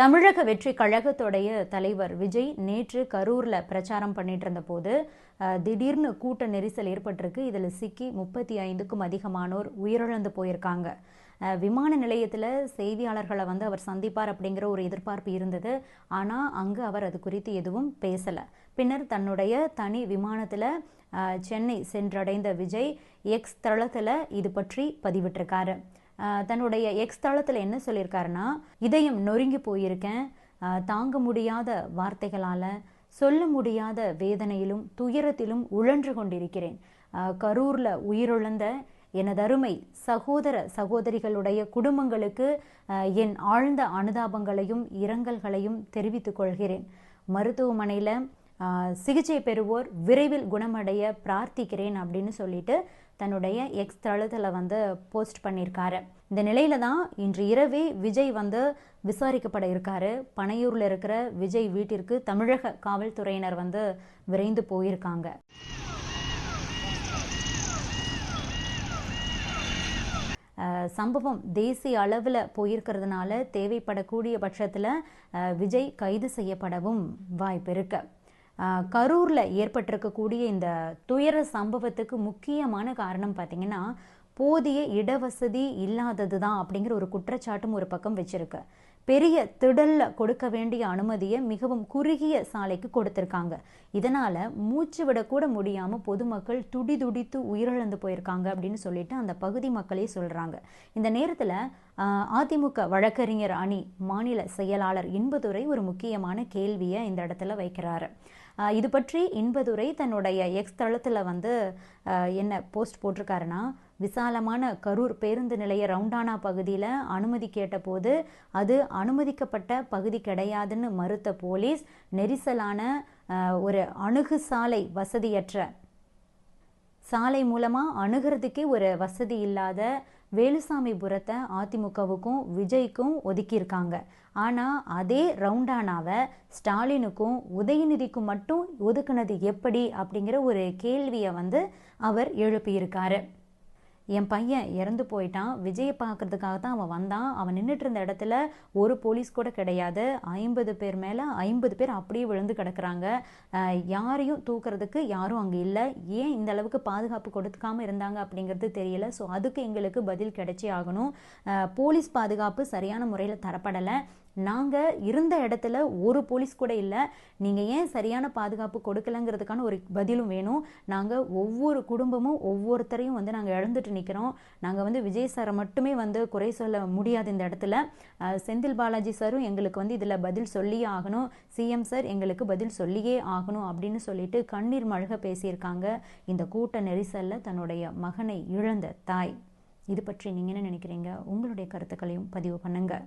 தமிழக வெற்றி கழகத்துடைய தலைவர் விஜய் நேற்று கரூரில் பிரச்சாரம் பண்ணிட்டு இருந்தபோது திடீர்னு கூட்ட நெரிசல் ஏற்பட்டிருக்கு. இதில் சிக்கி முப்பத்தி ஐந்துக்கும் அதிகமானோர் உயிரிழந்து போயிருக்காங்க. விமான நிலையத்தில் செய்தியாளர்களை வந்து அவர் சந்திப்பார் அப்படிங்கிற ஒரு எதிர்பார்ப்பு இருந்தது. ஆனால் அங்கு அவர் அது குறித்து எதுவும் பேசலை. பின்னர் தன்னுடைய தனி விமானத்தில் சென்னை சென்றடைந்த விஜய் எக்ஸ் தளத்தில் இது பற்றி பதிவிட்டிருக்காரு. தன்னுடைய எக்ஸ் தளத்தில் என்ன சொல்லியிருக்காருன்னா இதயம் நொறுங்கி போயிருக்கேன். தாங்க முடியாத வார்த்தைகளால் சொல்ல முடியாத வேதனையிலும் துயரத்திலும் உழன்று கொண்டிருக்கிறேன். கரூரில் உயிரிழந்த எனது அருமை சகோதர சகோதரிகளுடைய குடும்பங்களுக்கு என் ஆழ்ந்த அனுதாபங்களையும் இரங்கல்களையும் தெரிவித்துக் கொள்கிறேன். மருத்துவமனையில் சிகிச்சை பெறுவோர் விரைவில் குணமடைய பிரார்த்திக்கிறேன் அப்படின்னு சொல்லிட்டு தன்னுடைய எக்ஸ் தளத்தில் வந்து போஸ்ட் பண்ணியிருக்காரு இந்த நிலையில தான் இன்று இரவே விஜய் வந்து விசாரிக்கப்பட இருக்காரு. பனையூரில் இருக்கிற விஜய் வீட்டிற்கு தமிழக காவல்துறையினர் வந்து விரைந்து போயிருக்காங்க. சம்பவம் தேசிய அளவில் போயிருக்கிறதுனால தேவைப்படக்கூடிய பட்சத்தில் விஜய் கைது செய்யப்படவும் வாய்ப்பு இருக்குது கரூரில் ஏற்பட்டிருக்கக்கூடிய இந்த துயர சம்பவத்துக்கு முக்கியமான காரணம் பார்த்திங்கன்னா போதிய இடவசதி இல்லாதது தான் அப்படிங்கிற ஒரு குற்றச்சாட்டும் ஒரு பக்கம் வச்சுருக்கு. பெரிய திடலில் கொடுக்க வேண்டிய அனுமதியை மிகவும் குறுகிய சாலைக்கு கொடுத்துருக்காங்க. இதனால் மூச்சு விடக்கூட முடியாமல் பொதுமக்கள் துடி துடித்து உயிரிழந்து போயிருக்காங்க அப்படின்னு சொல்லிட்டு அந்த பகுதி மக்களே சொல்கிறாங்க இந்த நேரத்தில் அதிமுக வழக்கறிஞர் அணி மாநில செயலாளர் இன்பதுரை ஒரு முக்கியமான கேள்வியை இந்த இடத்துல வைக்கிறாரு. இது பற்றி இன்பதுரை தன்னுடைய எக்ஸ் தளத்தில் வந்து என்ன போஸ்ட் போட்டிருக்காருன்னா விசாலமான கரூர் பேருந்து நிலைய ரவுண்டானா பகுதியில் அனுமதி கேட்டபோது அது அனுமதிக்கப்பட்ட பகுதி கிடையாதுன்னு மறுத்த போலீஸ் நெரிசலான ஒரு அணுகு சாலை வசதியற்ற சாலை மூலமாக அணுகிறதுக்கே ஒரு வசதி இல்லாத வேலுசாமிபுரத்தை அதிமுகவுக்கும் விஜய்க்கும் ஒதுக்கியிருக்காங்க. ஆனால் அதே ரவுண்டானாவை ஸ்டாலினுக்கும் உதயநிதிக்கும் மட்டும் ஒதுக்குனது எப்படி அப்படிங்கிற ஒரு கேள்வியை வந்து அவர் எழுப்பியிருக்காரு. என் பையன் இறந்து போயிட்டான். விஜயை பார்க்கறதுக்காக தான் அவன் வந்தான். அவன் நின்றுட்டு இருந்த இடத்துல ஒரு போலீஸ் கூட கிடையாது. ஐம்பது பேர் மேலே ஐம்பது பேர் அப்படியே விழுந்து கிடக்குறாங்க. யாரையும் தூக்குறதுக்கு யாரும் அங்கே இல்லை. ஏன் இந்த அளவுக்கு பாதுகாப்பு கொடுக்காம இருந்தாங்க அப்படிங்கிறது தெரியல. ஸோ அதுக்கு எங்களுக்கு பதில் கிடைச்சே ஆகணும். போலீஸ் பாதுகாப்பு சரியான முறையில் தரப்படலை. நாங்கள் இருந்த இடத்துல ஒரு போலீஸ் கூட இல்லை. நீங்கள் ஏன் சரியான பாதுகாப்பு கொடுக்கலங்கிறதுக்கான ஒரு பதிலும் வேணும். நாங்கள் ஒவ்வொரு குடும்பமும் ஒவ்வொருத்தரையும் வந்து நாங்கள் இழந்துட்டு நிற்கிறோம் நாங்கள் வந்து விஜய் சாரை மட்டுமே வந்து குறை சொல்ல முடியாது இந்த இடத்துல. செந்தில் பாலாஜி சாரும் எங்களுக்கு வந்து இதில் பதில் சொல்லியே ஆகணும். சிஎம் சார் எங்களுக்கு பதில் சொல்லியே ஆகணும் அப்படின்னு சொல்லிட்டு கண்ணீர் மழக பேசியிருக்காங்க. இந்த கூட்ட நெரிசலில் தன்னுடைய மகனை இழந்த தாய். இது பற்றி நீங்கள் என்ன நினைக்கிறீங்க? உங்களுடைய கருத்துக்களையும் பதிவு பண்ணுங்கள்